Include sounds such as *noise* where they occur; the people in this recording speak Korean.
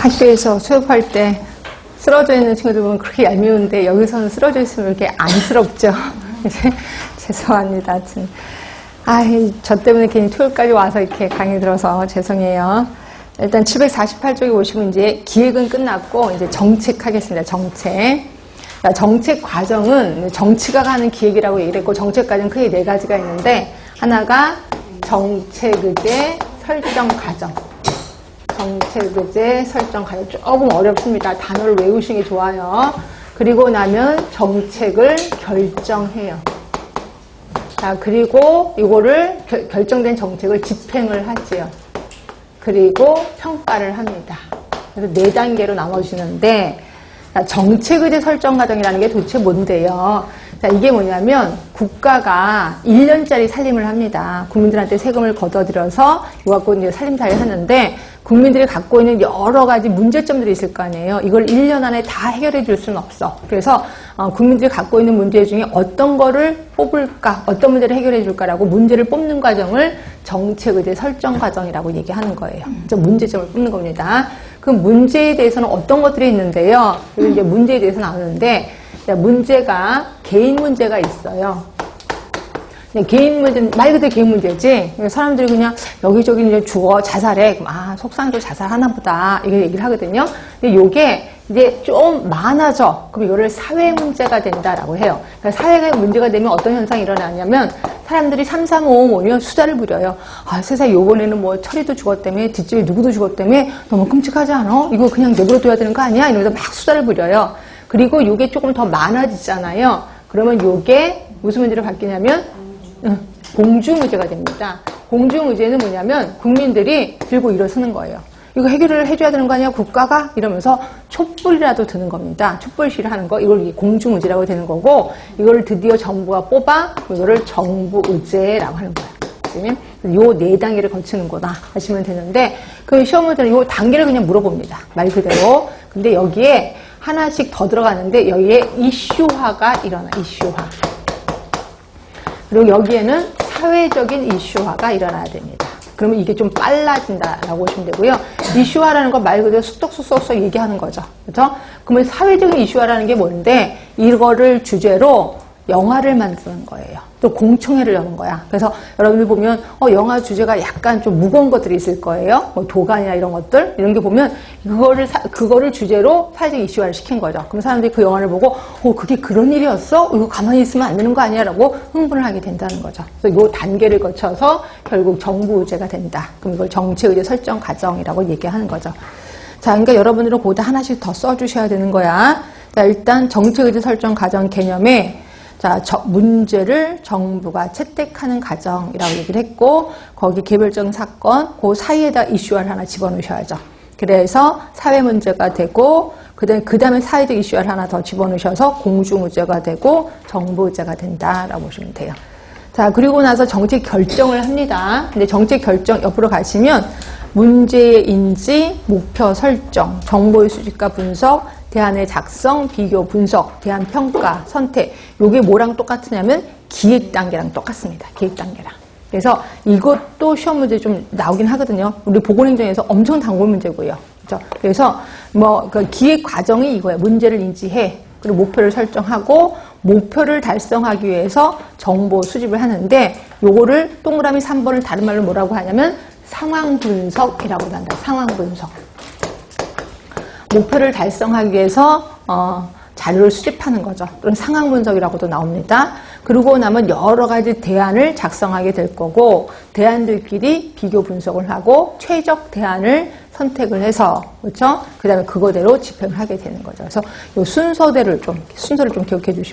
학교에서 수업할 때 쓰러져 있는 친구들 보면 그렇게 얄미운데 여기서는 쓰러져 있으면 이렇게 안쓰럽죠. *laughs* 죄송합니다. 하여튼. 아, 저 때문에 괜히 토요일까지 와서 이렇게 강의 들어서 죄송해요. 일단 748쪽에 보시면 이제 기획은 끝났고 이제 정책하겠습니다. 정책. 자, 정책 과정은 정치가 가는 기획이라고 얘기를 했고 정책 과정 크게 네 가지가 있는데 하나가 정책 의제 설정 과정. 정책의제 설정 과정 조금 어렵습니다. 단어를 외우시는 게 좋아요. 그리고 나면 정책을 결정해요. 자, 그리고 이거를 결- 결정된 정책을 집행을 하지요. 그리고 평가를 합니다. 그래서 네 단계로 나눠주시는데 자, 정책의제 설정 과정이라는 게 도대체 뭔데요? 자, 이게 뭐냐면 국가가 1년짜리 살림을 합니다. 국민들한테 세금을 걷어들여서 이거 갖고 이제 살림살이를 하는데 국민들이 갖고 있는 여러 가지 문제점들이 있을 거 아니에요. 이걸 1년 안에 다 해결해 줄 수는 없어. 그래서 어, 국민들이 갖고 있는 문제 중에 어떤 거를 뽑을까, 어떤 문제를 해결해 줄까라고 문제를 뽑는 과정을 정책 의제 설정 과정이라고 얘기하는 거예요. 저 문제점을 뽑는 겁니다. 그 문제에 대해서는 어떤 것들이 있는데요. 이제 문제에 대해서 나오는데 자, 문제가 개인 문제가 있어요. 네, 개인 문제, 말 그대로 개인 문제지. 사람들이 그냥 여기저기 이제 죽어, 자살해. 아, 속상해서 자살하나 보다. 이렇게 얘기를 하거든요. 근데 요게 이제 좀 많아져. 그럼 이거를 사회 문제가 된다라고 해요. 그러니까 사회가 문제가 되면 어떤 현상이 일어나냐면 사람들이 3, 3, 5, 5면 수다를 부려요. 아, 세상에 요번에는 뭐 철이도 죽었다며, 뒷집에 누구도 죽었다며, 너무 끔찍하지 않아? 이거 그냥 내버려둬야 되는 거 아니야? 이러면서 막 수다를 부려요. 그리고 요게 조금 더 많아지잖아요. 그러면 요게 무슨 문제로 바뀌냐면 응, 공중의제가 됩니다. 공중의제는 뭐냐면 국민들이 들고 일어서는 거예요. 이거 해결을 해줘야 되는 거 아니야 국가가 이러면서 촛불이라도 드는 겁니다. 촛불 시위를 하는 거 이걸 공중의제라고 되는 거고 이거를 드디어 정부가 뽑아 이거를 정부의제라고 하는 거예요. 요네 단계를 거치는 거다 하시면 되는데 그 시험 문제는 요 단계를 그냥 물어봅니다. 말 그대로. 근데 여기에 하나씩 더 들어가는데 여기에 이슈화가 일어나 이슈화. 그리고 여기에는 사회적인 이슈화가 일어나야 됩니다. 그러면 이게 좀 빨라진다라고 보시면 되고요. 이슈화라는 건 말 그대로 쑥덕쑥덕 얘기하는 거죠. 그죠? 그러면 사회적인 이슈화라는 게 뭔데, 이거를 주제로 영화를 만드는 거예요. 또 공청회를 여는 거야. 그래서 여러분들 보면 어, 영화 주제가 약간 좀 무거운 것들이 있을 거예요. 뭐 도가니나 이런 것들 이런 게 보면 그거를 사- 그거를 주제로 사회적 이슈화를 시킨 거죠. 그럼 사람들이 그 영화를 보고 어 그게 그런 일이었어? 어, 이거 가만히 있으면 안 되는 거 아니야라고 흥분을 하게 된다는 거죠. 그래서 이 단계를 거쳐서 결국 정부 의제가 된다. 그럼 이걸 정치 의제 설정 과정이라고 얘기하는 거죠. 자, 그러니까 여러분들은 거기다 하나씩 더 써주셔야 되는 거야. 자, 일단 정책 의제 설정 과정 개념에 자, 저- 문제를 정부가 채택하는 과정이라고 얘기를 했고, 거기 개별적인 사건, 그 사이에다 이슈화를 하나 집어넣으셔야죠. 그래서 사회 문제가 되고, 그 다음에, 그 다음에 사회적 이슈화를 하나 더 집어넣으셔서 공중의제가 되고, 정부의제가 된다라고 보시면 돼요. 자, 그리고 나서 정책 결정을 합니다. 근데 정책 결정 옆으로 가시면 문제의 인지, 목표 설정, 정보의 수집과 분석, 대안의 작성, 비교, 분석, 대안 평가, 선택. 요게 뭐랑 똑같으냐면 기획 단계랑 똑같습니다. 기획 단계랑. 그래서 이것도 시험 문제 좀 나오긴 하거든요. 우리 보건행정에서 엄청 단골 문제고요. 그렇죠? 그래서 뭐 그 기획 과정이 이거예요. 문제를 인지해. 그리고 목표를 설정하고 목표를 달성하기 위해서 정보 수집을 하는데 요거를 동그라미 3번을 다른 말로 뭐라고 하냐면 상황 분석이라고 한다. 상황 분석. 목표를 달성하기 위해서 어, 자료를 수집하는 거죠. 그런 상황 분석이라고도 나옵니다. 그러고 나면 여러 가지 대안을 작성하게 될 거고 대안들끼리 비교 분석을 하고 최적 대안을 선택을 해서 그렇죠? 그다음에 그거대로 집행을 하게 되는 거죠. 그래서 이 순서대로 좀 순서를 좀 기억해 주시면